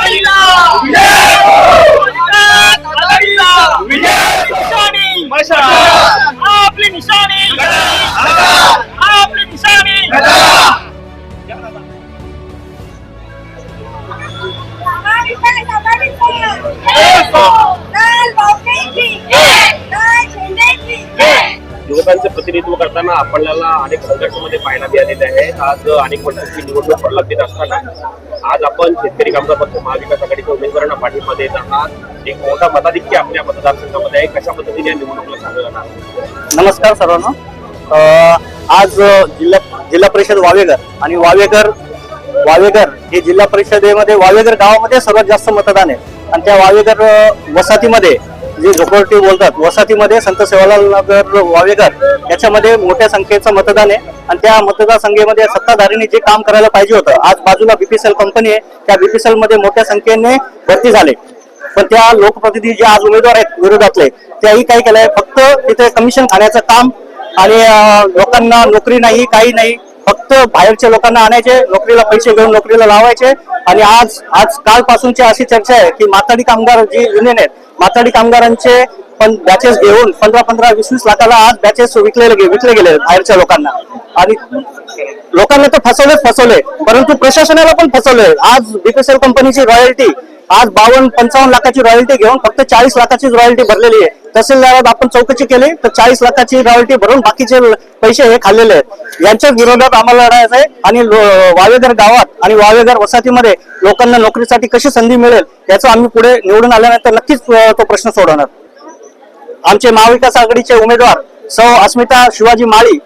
आपली करताना आपल्याला अनेक संघर्षामध्ये पाहायला मिळालेले आहे. आज अनेक वर्षांची निवडणूक प्रलंबित असताना. आज आपण शेतकरी कामगार पक्ष महाविकास आघाडीच्या उमेदवारांना पाठिंबा देत आहात. एक मोठा मताधिक्य आपल्या मतदारसंघामध्ये आहे. कशा पद्धतीने या निवडणुकीला सामोरं जाणार नमस्कार सर्वांना. आज जिल्हा जिल्हा परिषद वावेघर आणि वावेघर वावेघर हे जिल्हा परिषदेमध्ये वावेगर गावामध्ये सर्वात जास्त मतदान आहे. आणि त्या वावेगर वसाहतीमध्ये जे झोपडपट्टी बोलतात वसाहतीमध्ये संत सेवालाल नगर वावेकर याच्यामध्ये मोठ्या संख्येचं मतदान आहे. आणि त्या मतदारसंघेमध्ये सत्ताधारीने जे काम करायला पाहिजे होतं आज बाजूला बीपीसीएल कंपनी आहे त्या बीपीसीएलमध्ये मोठ्या संख्येने भरती झाले. पण त्या लोकप्रतिनिधी जे आज उमेदवार आहेत विरोधातले त्याही काय केलंय? फक्त तिथे कमिशन खाण्याचं काम आणि लोकांना नोकरी नाही काही नाही फक्त बाहेरच्या लोकांना आणायचे नोकरीला पैसे घेऊन नोकरीला लावायचे. आणि आज आज कालपासूनची अशी चर्चा आहे की माथाडी कामगार जी युनियन आहेत माथाडी कामगारांचे पण बॅचेस घेऊन पंधरा पंधरा वीस वीस लाखाला आज बॅचेस विकले गे- विकले गेले बाहेरच्या लोकांना. आणि लोकांना तर फसवलेच फसवले परंतु प्रशासनाला पण फसवले आज बीपीसीएल कंपनीची रॉयल्टी आज बावन्न पंचावन्न लाखाची रॉयल्टी घेऊन फक्त चाळीस लाखाची रॉयल्टी भरलेली आहे. तहसीलदारात आपण चौकशी केली तर चाळीस लाखाची रॉयल्टी भरून बाकीचे पैसे हे खाल्लेले आहेत. यांच्या विरोधात आम्हाला लढायचं आहे आणि वावेदर वावेघर गावात आणि वावेघर वसाहतीमध्ये लोकांना नोकरीसाठी कशी संधी मिळेल याचं आम्ही पुढे निवडून आल्यानंतर नक्कीच तो प्रश्न सोडवणार. आमचे महाविकास आघाडीचे उमेदवार सौ अस्मिता शिवाजी माळी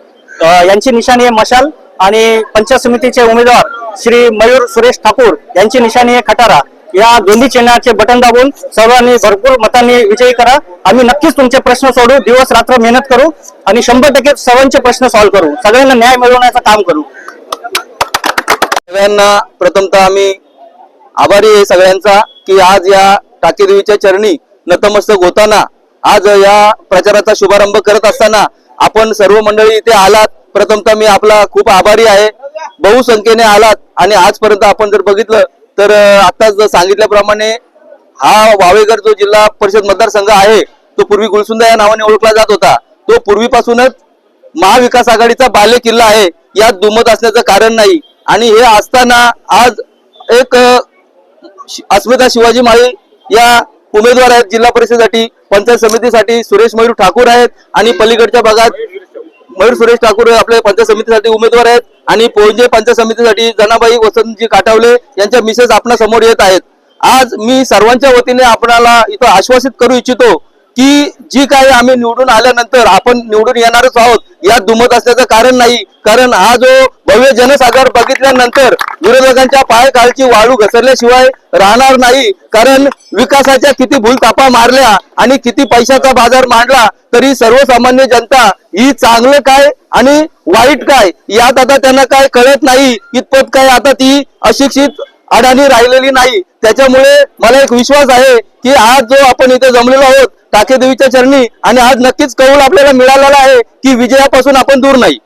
यांची निशाणी आहे मशाल आणि पंचायत समितीचे उमेदवार श्री मयूर सुरेश ठाकूर यांची निशाणी आहे खटारा. या दोन्ही चिन्हाचे बटन दाबून सर्वांनी भरपूर मतांनी विजयी करा. आम्ही नक्कीच तुमचे प्रश्न सोडू दिवस रात्र मेहनत करू आणि शंभर टक्के सर्वांचे प्रश्न सॉल्व्ह करू. सगळ्यांना न्याय मिळवण्याचं काम करू. सगळ्यांना प्रथमतः आम्ही आभारी आहे सगळ्यांचा की आज या टाकेदेवीच्या चरणी नतमस्तक होताना आज या प्रचाराचा शुभारंभ करत असताना आपण सर्व मंडळी इथे आलात. प्रथमतः मी आपला खूप आभारी आहे. बहुसंख्येने आलात आणि आजपर्यंत आपण जर बघितलं तर आता सांगितल्याप्रमाणे हा वावेगर जो जिल्हा परिषद मतदारसंघ आहे तो पूर्वी गुलसुंदा या नावाने ओळखला जात होता. तो पूर्वीपासूनच महाविकास आघाडीचा बाल्य किल्ला आहे. यात दुमत असण्याचं कारण नाही. आणि हे असताना आज एक अस्मिता शिवाजी माळी या उमेदवार आहेत. जिल्हा परिषदेसाठी पंचायत समितीसाठी सुरेश मयूर ठाकूर आहेत. आणि पलीकडच्या भागात मयूर सुरेश ठाकूर आपल्या पंचायत समितीसाठी उमेदवार आहेत आणि पोंजे पंचायत समितीसाठी जनाबाई वसंतजी काटावले यांच्या मिसेस आपल्यासमोर येत आहेत. आज मी सर्वांच्या वतीने आपणाला इथं आश्वासित करू इच्छितो की जी काही आम्ही निवडून आल्यानंतर आपण निवडून येणारच आहोत यात दुमत असल्याचं कारण नाही. कारण हा जो भव्य जनसागर बघितल्यानंतर विरोधकांच्या पायखालची वाळू घसरल्याशिवाय राहणार नाही. कारण विकासाच्या किती भूलतापा मारल्या आणि किती पैशाचा बाजार मांडला तरी सर्वसामान्य जनता ही चांगलं काय आणि वाईट काय? यात आता त्यांना काय कळत नाही. इतपत काय आता ती अशिक्षित अडाणी राहिलेली नाही. त्याच्यामुळे मला एक विश्वास आहे की आज जो आपण इथे जमलेलो आहोत टाकेदेवीच्या चरणी आणि आज नक्कीच कौल आपल्याला मिळालेला आहे की विजयापासून आपण दूर नाही.